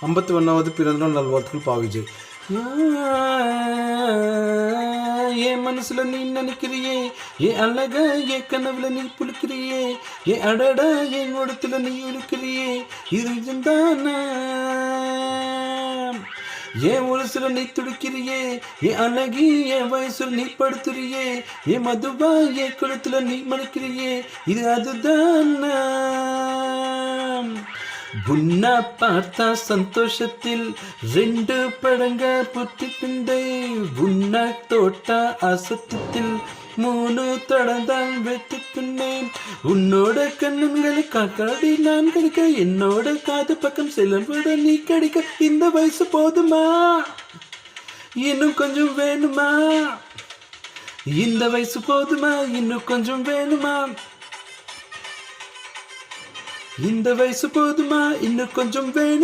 ஐம்பத்தி ஒன்றாவது பிறந்தநாள் நல்வாழ்த்துக்கள் பாவிஜய் என் மனசுல நீ நினைக்கிறியே? ஏ அழக என் கனவுல நீ புளிக்கிறியே? ஏ அடடா என் ஓடத்துல நீ இருக்கிறியே இது இருந்தானா என் உலசுல நீ துடிக்கிறியே? என் அழகி என் வயசுல நீ படுத்துறியே? என் மதுவா என் குளத்துல நீ மணிக்கிறியே இது அதுதானா? உன்னை பார்த்தா சந்தோஷத்தில் ரெண்டு படங்க புத்தி பிந்தை உன்னை தோட்டா அசத்தத்தில் மூணு தொடர்ந்தால் வெட்டி பின்னேன். உன்னோட கண்ணுங்களை காக்காடி நான் கிடைக்க. என்னோட காது பக்கம் செல்லும்போது நீ கிடைக்க. இந்த வயசு போதுமா? இன்னும் கொஞ்சம் வேணுமா? இந்த வயசு போதுமா? இன்னும் கொஞ்சம் வேணுமா? இந்த வயசு போதுமா? இன்னும் கொஞ்சம் வேணும்.